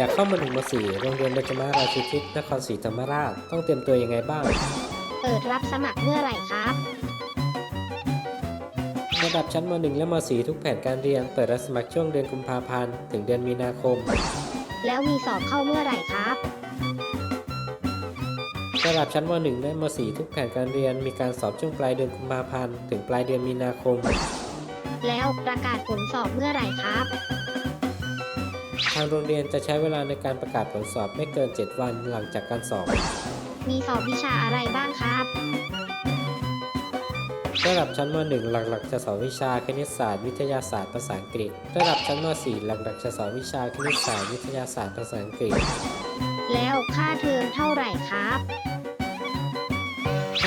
อยากเข้ามาหนึ่งมาสี่โรงเรียนเบญจมาราชูทิศนครศรีธรรมราช ต้องเตรียมตัวยังไงบ้าง เปิดรับสมัครเมื่อไหร่ครับ ระดับชั้นม .1 และม .4 ทุกแผนการเรียน เปิดรับสมัครช่วงเดือนกุมภาพันธ์ ถึงเดือนมีนาคม แล้วมีสอบเข้าเมื่อไหร่ครับ ระดับชั้นม .1 และม .4 ทุกแผนการเรียน มีการสอบช่วงปลายเดือนกุมภาพันธ์ ถึงปลายเดือนมีนาคม แล้วประกาศผลสอบเมื่อไหร่ครับทางโรงเรียนจะใช้เวลาในการประกาศผลสอบไม่เกิน 7 วันหลังจากการสอบ มีสอบวิชาอะไรบ้างครับ ระดับชั้นม .1 หลักๆ จะสอนวิชาคณิตศาสตร์ วิทยาศาสตร์ภาษาอังกฤษ ระดับชั้นม .4 หลักๆ จะสอนวิชาคณิตศาสตร์ วิทยาศาสตร์ภาษาอังกฤษ แล้วค่าเทอมเท่าไหร่ครับค่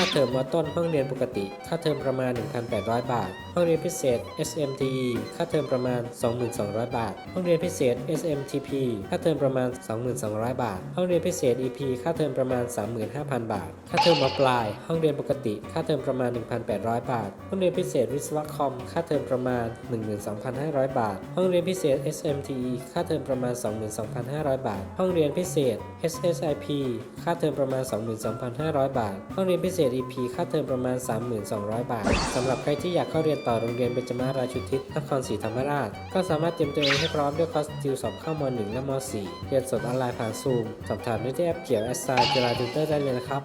าเทอมมต้นห้องเรียนปกติ ค่าเทอมประมาณ 1,800 บาท ห้องเรียนพิเศษ SMTE ค่าเทอมประมาณ 2,200 บาท ห้องเรียนพิเศษ SMTP ค่าเทอมประมาณ 2,200 บาท ห้องเรียนพิเศษ EP ค่าเทอมประมาณ 35,000 บาท ค่าเทอมมปลาย ห้องเรียนปกติ ค่าเทอมประมาณ 1,800 บาท ห้องเรียนพิเศษวิศวะคอม ค่าเทอมประมาณ 12,500 บาท ห้องเรียนพิเศษ SMTE ค่าเทอมประมาณ 22,500 บาท ห้องเรียนพิเศษ SSIP ค่าเทอมประมาณ 22,500 บาท ห้องเรียนพิเศษ EP ค่าเทอมประมาณ 32,000 บาทสำหรับใครที่อยากเข้าเรียนต่อโรงเรียนเบญจมาราชุทิศนครศรีธรรมราช ก็สามารถเตรียมตัวเองให้พร้อมด้วยคอร์สติวสอบเข้าม 1 และม 4 เรียนสดออนไลน์ผ่านซูมสอบถามได้ที่แอปเขียวแอสซาเจลาติวเตอร์ได้เลยนะครับ